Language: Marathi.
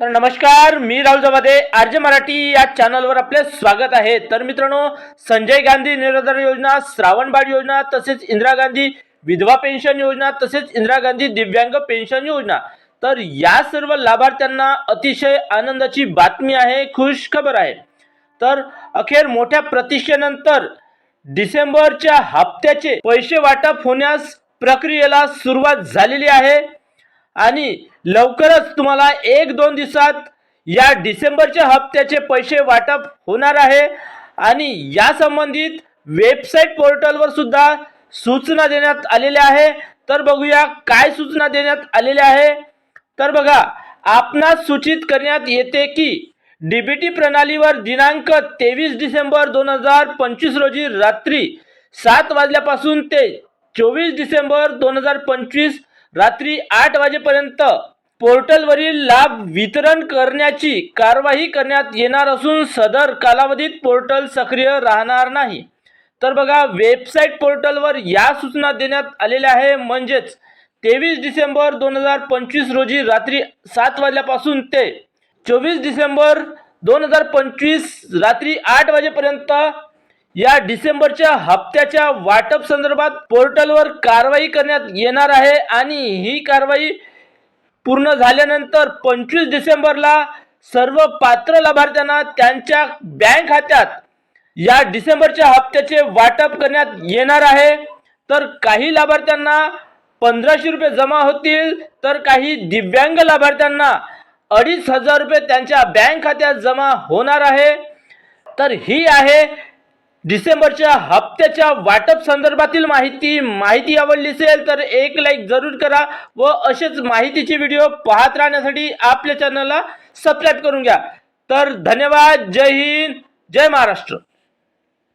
तर नमस्कार मी राहुल जमादे आर्य मराठी या चॅनलवर आपले स्वागत आहे. तर मित्रांनो संजय गांधी निराधार योजना श्रावणबाळ योजना तसेच इंदिरा गांधी विधवा पेन्शन योजना तसेच इंदिरा गांधी दिव्यांग पेन्शन योजना. तर या सर्व लाभार्थ्यांना अतिशय आनंदाची बातमी आहे खुश खबर आहे. तर अखेर मोठ्या प्रतीक्षेनंतर डिसेंबरच्या हप्त्याचे पैसे वाटप होण्यास प्रक्रियेला सुरुवात झालेली आहे. आणि लवकरच तुम्हाला एक दोन दिवसात या डिसेंबरच्या हप्त्याचे पैसे वाटप होणार आहे. आणि या संबंधित वेबसाईट पोर्टलवर सुद्धा सूचना देण्यात आलेल्या आहे. तर बघूया काय सूचना देण्यात आलेल्या आहे. तर बघा आपणास सूचित करण्यात येते की डीबीटी प्रणालीवर दिनांक तेवीस डिसेंबर दोन हजार पंचवीस रोजी रात्री सात वाजल्यापासून ते चोवीस डिसेंबर दोन हजार पंचवीस रात्री आठ वाजेपर्यंत पोर्टलवरील लाभ वितरण करण्याची कारवाई करण्यात येणार असून सदर कालावधीत पोर्टल सक्रिय राहणार नाही. तर बघा वेबसाईट पोर्टलवर या सूचना देण्यात आलेल्या आहे. म्हणजेच तेवीस डिसेंबर दोन हजार पंचवीस रोजी रात्री सात वाजल्यापासून ते चोवीस डिसेंबर दोन हजार पंचवीस रात्री आठ वाजेपर्यंत या डिसेंबरच्या हप्त्याच्या वाटप संदर्भात पोर्टलवर कारवाई करण्यात येणार आहे आणि ही कारवाई पूर्ण झाल्यानंतर पंचवीस डिसेंबरला सर्व पात्र लाभार्थ्यांना त्यांच्या बँक खात्यात या डिसेंबरच्या हप्त्याचे वाटप करण्यात येणार आहे. तर काही लाभार्थ्यांना पंधराशे रुपये जमा होतील तर काही दिव्यांग लाभार्थ्यांना अडीच हजार रुपये त्यांच्या बँक खात्यात जमा होणार आहे. तर ही आहे डिसेंबरच्या हप्त्याच्या वाटप संदर्भातील माहिती माहिती आवडली असेल तर एक लाईक जरूर करा व असेच माहितीचे व्हिडिओ पाहत राहण्यासाठी आपल्या चॅनलला सबस्क्राईब करून घ्या. तर धन्यवाद. जय हिंद. जय महाराष्ट्र.